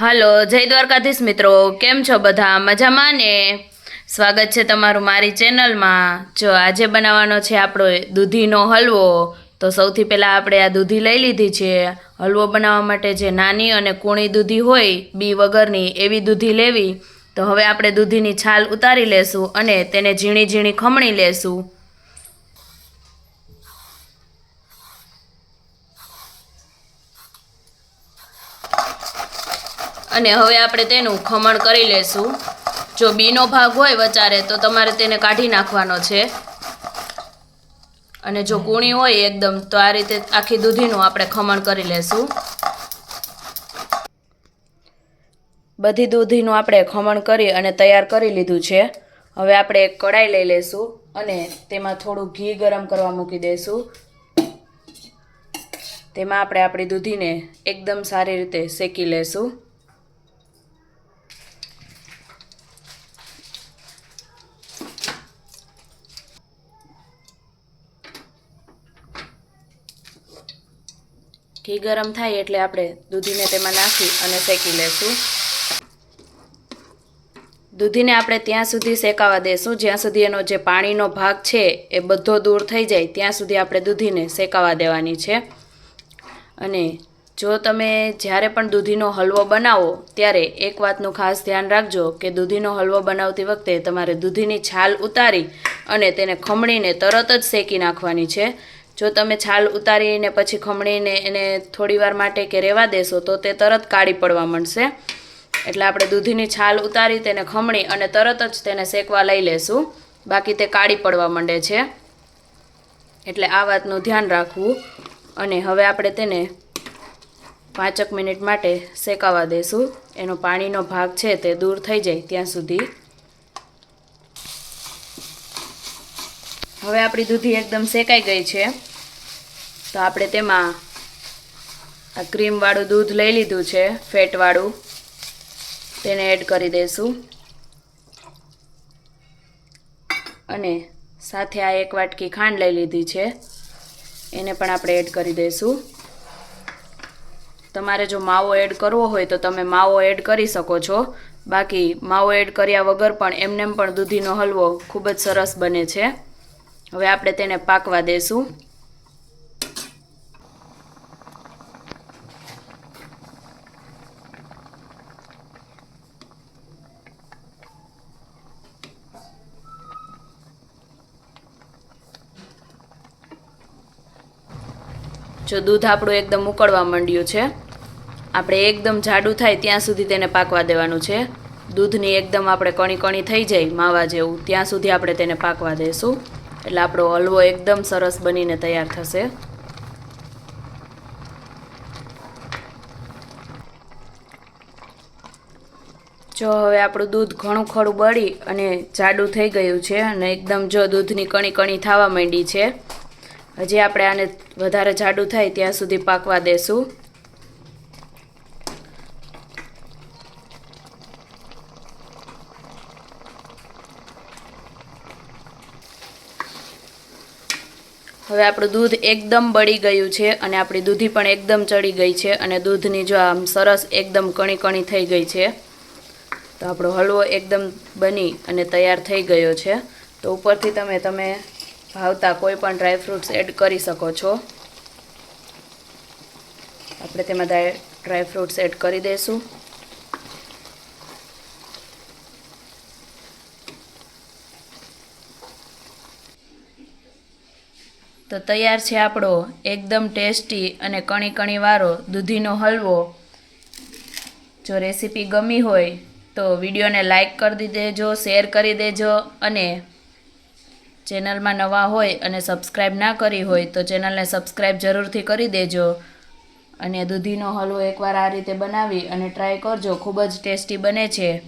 હાલો, જય દ્વારકાધીશ મિત્રો. કેમ છો બધા? મજામાં ને? સ્વાગત છે તમારું મારી ચેનલમાં. જો આજે બનાવવાનો છે આપણો દૂધીનો હલવો, તો સૌથી પહેલાં આપણે આ દૂધી લઈ લીધી છે. હલવો બનાવવા માટે જે નાની અને કૂણી દૂધી હોય, બી વગરની એવી દૂધી લેવી. તો હવે આપણે દૂધીની છાલ ઉતારી લેશું અને તેને ઝીણી ઝીણી ખમણી લેશું. અને હવે આપણે તેનું ખમણ કરી લેશું. જો બીનો ભાગ હોય વચારે, તો તમારે તેને કાઢી નાખવાનો છે. અને જો કૂણી હોય એકદમ, તો આ રીતે આખી દૂધીનું આપણે ખમણ કરી લેશું. બધી દૂધીનું આપણે ખમણ કરી અને તૈયાર કરી લીધું છે. હવે આપણે એક કડાઈ લઈ લેશું અને તેમાં થોડું ઘી ગરમ કરવા મૂકી દઈશું તેમાં આપણે આપણી દૂધીને એકદમ સારી રીતે શેકી લેશું. ઘી ગરમ થાય એટલે આપણે દૂધીને તેમાં નાખી અને શેકી લેશું. દૂધીને આપણે ત્યાં સુધી શેકાવા દેશું. જ્યાં સુધી એનો જે પાણીનો ભાગ છે એ બધો દૂર થઈ જાય, ત્યાં સુધી આપણે દૂધીને શેકાવા દેવાની છે. અને જો તમે જ્યારે પણ દૂધીનો હલવો બનાવો, ત્યારે એક વાતનું ખાસ ધ્યાન રાખજો કે દૂધીનો હલવો બનાવતી વખતે તમારે દૂધીની છાલ ઉતારી અને તેને ખમણીને તરત જ શેકી નાખવાની છે. જો તમે છાલ ઉતારીને પછી ખમણીને એને થોડી વાર માટે કે રહેવા દેશો, તો તે તરત કાળી પડવા માંડશે. એટલે આપણે દૂધીની છાલ ઉતારી, તેને ખમણી અને તરત જ તેને શેકવા લઈ લેશું. બાકી તે કાળી પડવા માંડે છે. એટલે આ વાતનું ધ્યાન રાખવું અને હવે આપણે તેને પાંચક મિનિટ માટે શેકાવા દેશું. એનો પાણીનો ભાગ છે તે દૂર થઈ જાય ત્યાં સુધી. હવે આપણી દૂધી એકદમ શેકાઈ ગઈ છે. તો આપણે તેમાં આ ક્રીમવાળું દૂધ લઈ લીધું છે, ફેટવાળું. તેને એડ કરી દઈશું. અને સાથે આ એક વાટકી ખાંડ લઈ લીધી છે. એને પણ આપણે એડ કરી દઈશું. તમારે જો માવો એડ કરવો હોય તો તમે માવો એડ કરી શકો છો. બાકી માવો એડ કર્યા વગર પણ એમનેમ પણ દૂધીનો હલવો ખૂબ જ સરસ બને છે. હવે આપણે તેને પાકવા દેશું જો દૂધ આપણું એકદમ ઉકળવા માંડ્યું છે, આપણે એકદમ જાડું થાય ત્યાં સુધી તેને પાકવા દેવાનું છે. દૂધની એકદમ આપણે કણી કણી થઈ જાય, માવા જેવું, ત્યાં સુધી આપણે તેને પાકવા દઈશું એટલે આપણો હલવો એકદમ સરસ બનીને તૈયાર થશે. જો હવે આપણું દૂધ ઘણું ખરું બળી અને જાડું થઈ ગયું છે અને એકદમ જો દૂધની કણી કણી થવા માંડી છે હજી આપણે આને વધારે જાડું થાય ત્યાં સુધી પાકવા દેશું. હવે આપણું દૂધ એકદમ બળી ગયું છે અને આપણી દૂધી પણ એકદમ ચડી ગઈ છે અને દૂધની જો આમ સરસ એકદમ કણી કણી થઈ ગઈ છે. તો આપણો હલવો એકદમ બની અને તૈયાર થઈ ગયો છે. તો ઉપરથી તમે તમે ભાવતા કોઈ પણ ડ્રાયફ્રૂટ્સ એડ કરી શકો છો. આપણે તેમાં ડ્રાયફ્રૂટ્સ એડ કરી દઈશું. તો તૈયાર છે આપણો એકદમ ટેસ્ટી અને કણી કણીવાળો દૂધીનો હલવો. જો રેસીપી ગમી હોય તો વિડીયોને લાઈક કરી દેજો, શેર કરી દેજો અને ચેનલમાં નવા હોય અને સબસ્ક્રાઈબ ના કરી હોય તો ચેનલને સબસ્ક્રાઈબ જરૂરથી કરી દેજો. અને દૂધીનો હલવો એકવાર આ રીતે બનાવી અને ટ્રાય કરજો. ખૂબ જ ટેસ્ટી બને છે.